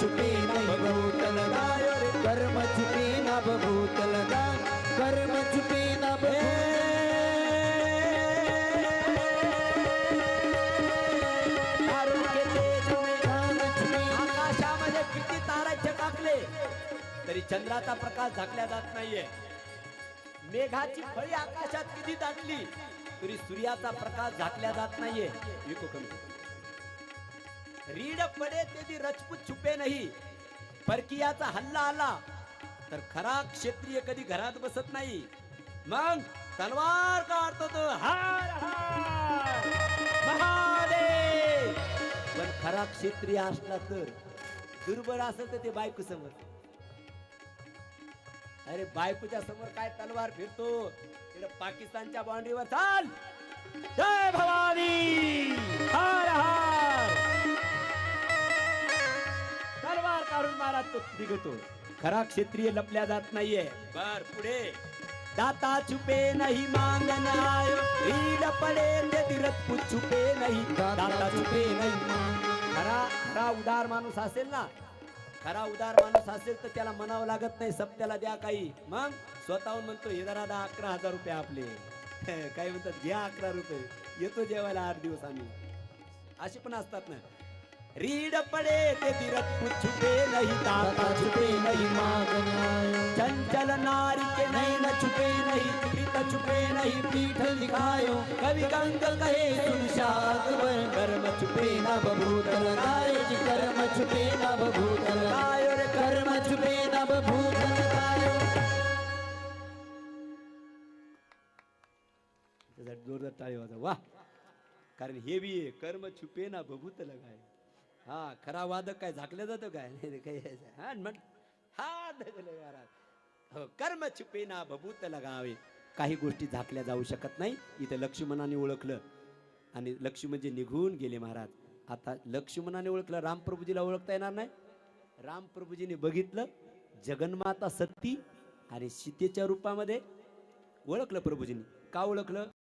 छुपे नहीं। भूत लगायो कर्म छुपे ना भूतल कर्म छुपे ना आकाशामध्ये किती तारा चकाकले तरी चंद्राचा प्रकाश झाकल्या जात नाहीये. मेघाची फळी आकाशात किती दाटली तरी सूर्याचा प्रकाश झाकल्या जात नाहीये. विको कमी. रीड पडे ते दी रजपूत छुपे नाही. परकीयाचा हल्ला आला तर खरा क्षेत्रीय कधी घरात बसत नाही. मग तलवार काढतो तो. हार हार. महादेव! पण खरा क्षेत्रीय असला तर दुर्बळ असेल तर ते बायको समोर. अरे बायकोच्या समोर काय तलवार फिरतो? तिकडे पाकिस्तानच्या बाउंड्रीवर चाल! जय भवानी! मारा तो निघतो खरा क्षेत्रीय लपल्या जात नाहीये. बर पुढे. दाता छुपे नाही मांगन आयो. रीड पडे दिरत छुपे नाही. दाता छुपे नाही खरा खरा उदार माणूस असेल ना खरा उदार माणूस असेल तर त्याला म्हणावं लागत नाही सप्त्याला द्या काही. मग स्वतःहून म्हणतो हे जरा दहा अकरा हजार रुपये आपले. काही म्हणतात घ्या अकरा रुपये. येतो जेवायला आठ दिवस आम्ही. असे पण असतात ना. रीड पडे ते दिरत छुपे नाही दाता छुपे नाही मागन चंचल नारी के नैन छुपे नहीं प्रीत छुपे नहीं पीठ दिखायो कवि गंग कहे सुन अकबर कर्म छुपे ना भूत लगायो जी कर्म छुपे ना भूत लगायो रे कर्म छुपे ना भूत लगायो त्यासाठी जोरदार टाळी वाजा वा कारण हे बी कर्म छुपे ना बघूत लगाय हा खरा वादक काय झाकलं जातो काय? नाही काही हा म्हण हा महाराज हो कर्म छुपेना ना लगावे. काही गोष्टी झाकल्या जाऊ शकत नाही. इथं लक्ष्मणाने ओळखलं. आणि लक्ष्मण जे म्हणजे निघून गेले महाराज. आता लक्ष्मणाने ओळखलं रामप्रभूजीला ओळखता येणार नाही. रामप्रभूजीने बघितलं जगन्माता सत्ती आणि सीतेच्या रूपामध्ये ओळखलं प्रभूजींनी. का ओळखलं?